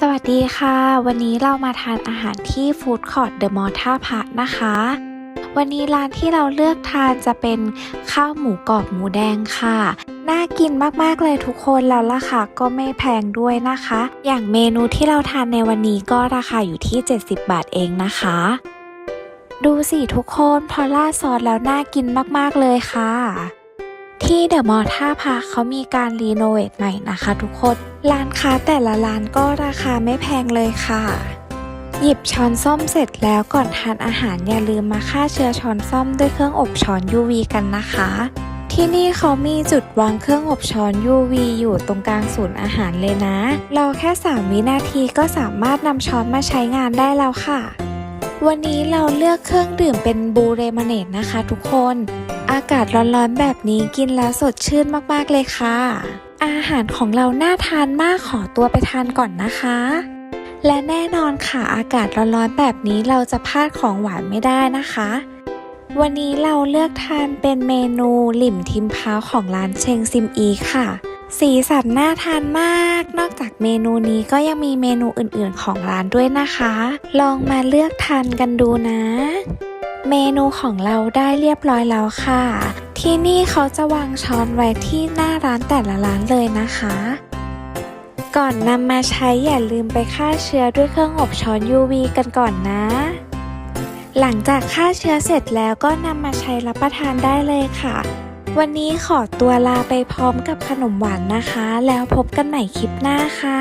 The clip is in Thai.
สวัสดีค่ะ วันนี้เรามาทานอาหารที่ฟู้ดคอร์ t เดอะมอลท่าพระนะคะ วันนี้ร้านที่เราเลือกทานจะเป็นข้าวหมูกรอบหมูแดงค่ะ น่ากินมากๆเลยทุกคนแล้วราคาก็ไม่แพงด้วยนะคะ อย่างเมนูที่เราทานในวันนี้ก็ราคาอยู่ที่ 70 บาทเองนะคะ ดูสิทุกคนพอราดซอสแล้วน่ากินมากๆเลยค่ะ ที่เดอะมอลล์ท่าพระเขามีการรีโนเวทใหม่นะคะทุกคน ร้านค้าแต่ละร้านก็ราคาไม่แพงเลยค่ะ หยิบช้อนส้อมเสร็จแล้วก่อนทานอาหารอย่าลืมมาฆ่าเชื้อช้อนส้อมด้วยเครื่องอบช้อน UV กันนะคะ ที่นี่เขามีจุดวางเครื่องอบช้อน UV อยู่ตรงกลางศูนย์อาหารเลยนะราแค่ 3 วินาทีก็สามารถนำช้อนมาใช้งานได้แล้วค่ะวันนี้เราเลือกเครื่องดื่มเป็นบูเรมาเนตนะคะทุกคน อากาศร้อนๆแบบนี้กินแล้วสดชื่นมากๆเลยค่ะ อาหารของเราน่าทานมากขอตัวไปทานก่อนนะคะ และแน่นอนค่ะอากาศร้อนๆแบบนี้เราจะพลาดของหวานไม่ได้นะคะ วันนี้เราเลือกทานเป็นเมนูหลิมทิมพาวของร้านเชงซิมอีค่ะ สีสันน่าทานมาก นอกจากเมนูนี้ก็ยังมีเมนูอื่นๆของร้านด้วยนะคะ ลองมาเลือกทานกันดูนะ เมนูของเราได้เรียบร้อยแล้วค่ะ ที่นี่เขาจะวางช้อนไว้ที่หน้าร้านแต่ละร้านเลยนะคะ ก่อนนำมาใช้อย่าลืมไปฆ่าเชื้อด้วยเครื่องอบช้อน UV กันก่อนนะ หลังจากฆ่าเชื้อเสร็จแล้วก็นำมาใช้รับประทานได้เลยค่ะ วันนี้ขอตัวลาไปพร้อมกับขนมหวานนะคะ แล้วพบกันใหม่คลิปหน้าค่ะ